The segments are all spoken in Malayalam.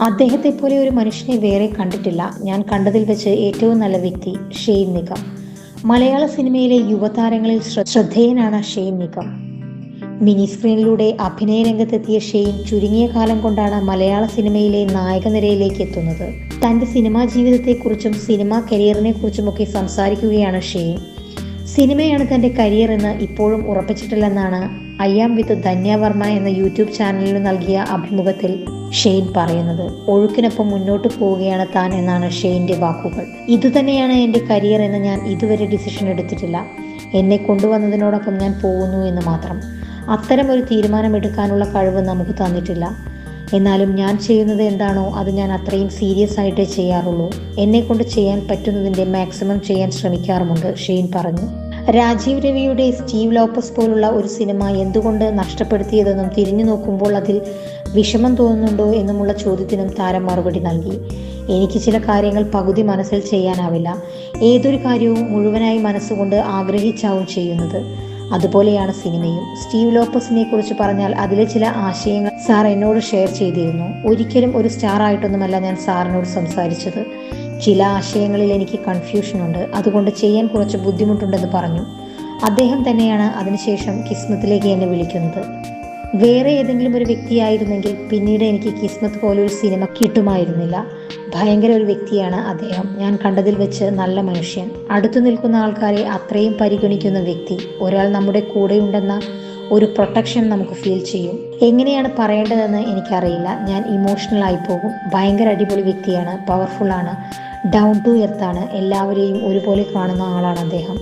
അദ്ദേഹത്തെ പോലെ ഒരു മനുഷ്യനെ വേറെ കണ്ടിട്ടില്ല. ഞാൻ കണ്ടതിൽ വെച്ച് ഏറ്റവും നല്ല വ്യക്തി ഷെയ്ൻ നിഗം. മലയാള സിനിമയിലെ യുവതാരങ്ങളിൽ ശ്രദ്ധേയനാണ് ഷെയ്ൻ നിഗം. മിനി സ്ക്രീനിലൂടെ അഭിനയ രംഗത്തെത്തിയ ഷെയ്ൻ ചുരുങ്ങിയ കാലം കൊണ്ടാണ് മലയാള സിനിമയിലെ നായകനിരയിലേക്ക് എത്തുന്നത്. തന്റെ സിനിമാ ജീവിതത്തെക്കുറിച്ചും സിനിമാ കരിയറിനെ കുറിച്ചുമൊക്കെ സംസാരിക്കുകയാണ് ഷെയ്ൻ. സിനിമയാണ് തന്റെ കരിയർ എന്ന് ഇപ്പോഴും ഉറപ്പിച്ചിട്ടില്ലെന്നാണ് അയ്യാം വിത്ത് ധന്യ വർമ്മ എന്ന യൂട്യൂബ് ചാനലിന് നൽകിയ അഭിമുഖത്തിൽ ഷെയ്ൻ പറയുന്നത്. ഒഴുക്കിനൊപ്പം മുന്നോട്ട് പോവുകയാണ് താൻ എന്നാണ് ഷെയ്ന്റെ വാക്കുകൾ. ഇതുതന്നെയാണ് എന്റെ കരിയർ എന്ന് ഞാൻ ഇതുവരെ ഡിസിഷൻ എടുത്തിട്ടില്ല. എന്നെ കൊണ്ടുവന്നതിനോടൊപ്പം ഞാൻ പോകുന്നു എന്ന് മാത്രം. അത്തരം ഒരു തീരുമാനമെടുക്കാനുള്ള കഴിവ് നമുക്ക് തന്നിട്ടില്ല. എന്നാലും ഞാൻ ചെയ്യുന്നത് എന്താണോ അത് ഞാൻ അത്രയും സീരിയസ് ആയിട്ടേ ചെയ്യാറുള്ളൂ. എന്നെ കൊണ്ട് ചെയ്യാൻ പറ്റുന്നതിന്റെ മാക്സിമം ചെയ്യാൻ ശ്രമിക്കാറുമുണ്ട് ഷെയ്ൻ പറഞ്ഞു. രാജീവ് രവിയുടെ സ്റ്റീവ് ലോപ്പസ് പോലുള്ള ഒരു സിനിമ എന്തുകൊണ്ട് നഷ്ടപ്പെടുത്തിയതെന്നും തിരിഞ്ഞു നോക്കുമ്പോൾ അതിൽ വിഷമം തോന്നുന്നുണ്ടോ എന്നുമുള്ള ചോദ്യത്തിനും താരം മറുപടി നൽകി. എനിക്ക് ചില കാര്യങ്ങൾ പകുതി മനസ്സിൽ ചെയ്യാനാവില്ല. ഏതൊരു കാര്യവും മുഴുവനായി മനസ്സുകൊണ്ട് ആഗ്രഹിച്ചാവും ചെയ്യുന്നത്. അതുപോലെയാണ് സിനിമയും. സ്റ്റീവ് ലോപ്പസിനെ കുറിച്ച് പറഞ്ഞാൽ അതിലെ ചില ആശയങ്ങൾ സാർ എന്നോട് ഷെയർ ചെയ്തിരുന്നു. ഒരിക്കലും ഒരു സ്റ്റാർ ആയിട്ടൊന്നുമല്ല ഞാൻ സാറിനോട് സംസാരിച്ചത്. ചില ആശയങ്ങളിൽ എനിക്ക് കൺഫ്യൂഷനുണ്ട് അതുകൊണ്ട് ചെയ്യാൻ കുറച്ച് ബുദ്ധിമുട്ടുണ്ടെന്ന് പറഞ്ഞു. അദ്ദേഹം തന്നെയാണ് അതിനുശേഷം കിസ്മത്തിലേക്ക് എന്നെ വിളിക്കുന്നത്. വേറെ ഏതെങ്കിലും ഒരു വ്യക്തിയായിരുന്നെങ്കിൽ പിന്നീട് എനിക്ക് കിസ്മത്ത് ഒരു സിനിമ കിട്ടുമായിരുന്നില്ല. ഭയങ്കര ഒരു വ്യക്തിയാണ് അദ്ദേഹം. ഞാൻ കണ്ടതിൽ വെച്ച് നല്ല മനുഷ്യൻ. അടുത്തു നിൽക്കുന്ന ആൾക്കാരെ അത്രയും പരിഗണിക്കുന്ന വ്യക്തി. ഒരാൾ നമ്മുടെ കൂടെയുണ്ടെന്ന ഒരു പ്രൊട്ടക്ഷൻ നമുക്ക് ഫീൽ ചെയ്യും. എങ്ങനെയാണ് പറയേണ്ടതെന്ന് എനിക്കറിയില്ല. ഞാൻ ഇമോഷണൽ ആയി പോകും. ഭയങ്കര അടിപൊളി വ്യക്തിയാണ്. പവർഫുൾ ആണ്. ഡൗൺ ടു എർത്ത് ആണ്. എല്ലാവരെയും ഒരുപോലെ കാണുന്ന ആളാണ് അദ്ദേഹം.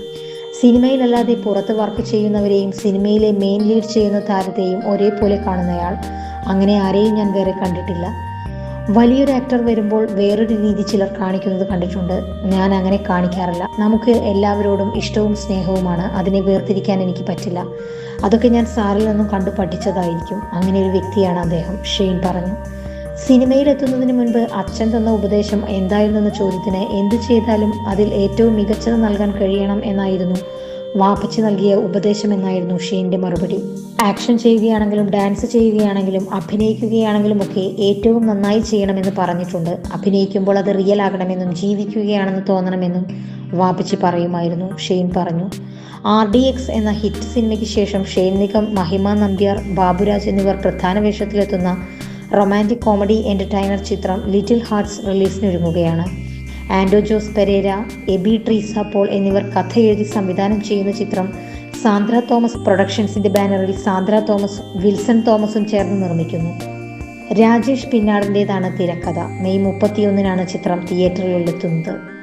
സിനിമയിലല്ലാതെ പുറത്ത് വർക്ക് ചെയ്യുന്നവരെയും സിനിമയിലെ മെയിൻ ലീഡ് ചെയ്യുന്ന താരത്തെയും ഒരേപോലെ കാണുന്നയാൾ അങ്ങനെ ആരെയും ഞാൻ വേറെ കണ്ടിട്ടില്ല. വലിയൊരു ആക്ടർ വരുമ്പോൾ വേറൊരു രീതി ചിലർ കാണിക്കുന്നത് കണ്ടിട്ടുണ്ട്. ഞാൻ അങ്ങനെ കാണിക്കാറില്ല. നമുക്ക് എല്ലാവരോടും ഇഷ്ടവും സ്നേഹവുമാണ്. അതിനെ വേർതിരിക്കാൻ എനിക്ക് പറ്റില്ല. അതൊക്കെ ഞാൻ സാറിൽ നിന്നും കണ്ടു പഠിച്ചതായിരിക്കും. അങ്ങനെ ഒരു വ്യക്തിയാണ് അദ്ദേഹം ഷെയ്ൻ പറഞ്ഞു. സിനിമയിലെത്തുന്നതിന് മുൻപ് അച്ഛൻ തന്ന ഉപദേശം എന്തായിരുന്നെന്ന ചോദ്യത്തിന് എന്തു ചെയ്താലും അതിൽ ഏറ്റവും മികച്ചത് നൽകാൻ കഴിയണം എന്നായിരുന്നു. വാപ്പച്ചി നൽകിയ ഉപദേശം എന്നായിരുന്നു ഷെയിന്റെ മറുപടി. ആക്ഷൻ ചെയ്യുകയാണെങ്കിലും ഡാൻസ് ചെയ്യുകയാണെങ്കിലും അഭിനയിക്കുകയാണെങ്കിലും ഒക്കെ ഏറ്റവും നന്നായി ചെയ്യണമെന്ന് പറഞ്ഞിട്ടുണ്ട്. അഭിനയിക്കുമ്പോൾ അത് റിയൽ ആകണമെന്നും ജീവിക്കുകയാണെന്ന് തോന്നണമെന്നും വാപ്പച്ചി പറയുമായിരുന്നു. ഷെയിൻ പറഞ്ഞു ആർ ഡി എക്സ് എന്ന ഹിറ്റ് സിനിമയ്ക്ക് ശേഷം ഷെയിൻ നിഗം മഹിമ നമ്പ്യാർ ബാബുരാജ് എന്നിവർ പ്രധാന വേഷത്തിലെത്തുന്ന റൊമാന്റിക് കോമഡി എന്റർടൈനർ ചിത്രം ലിറ്റിൽ ഹാർട്സ് റിലീസിനൊരുങ്ങുകയാണ്. ആൻഡോ ജോസ് പെരേര എബി ട്രീസ പോൾ എന്നിവർ കഥ എഴുതി സംവിധാനം ചെയ്യുന്ന ചിത്രം സാന്ദ്ര തോമസ് പ്രൊഡക്ഷൻസിന്റെ ബാനറിൽ സാന്ദ്ര തോമസ് വിൽസൺ തോമസും ചേർന്ന് നിർമ്മിക്കുന്നു. രാജേഷ് പിന്നാടിന്റെതാണ് തിരക്കഥ. മെയ് മുപ്പത്തിയൊന്നിനാണ് ചിത്രം തിയേറ്ററുകളിലെത്തുന്നത്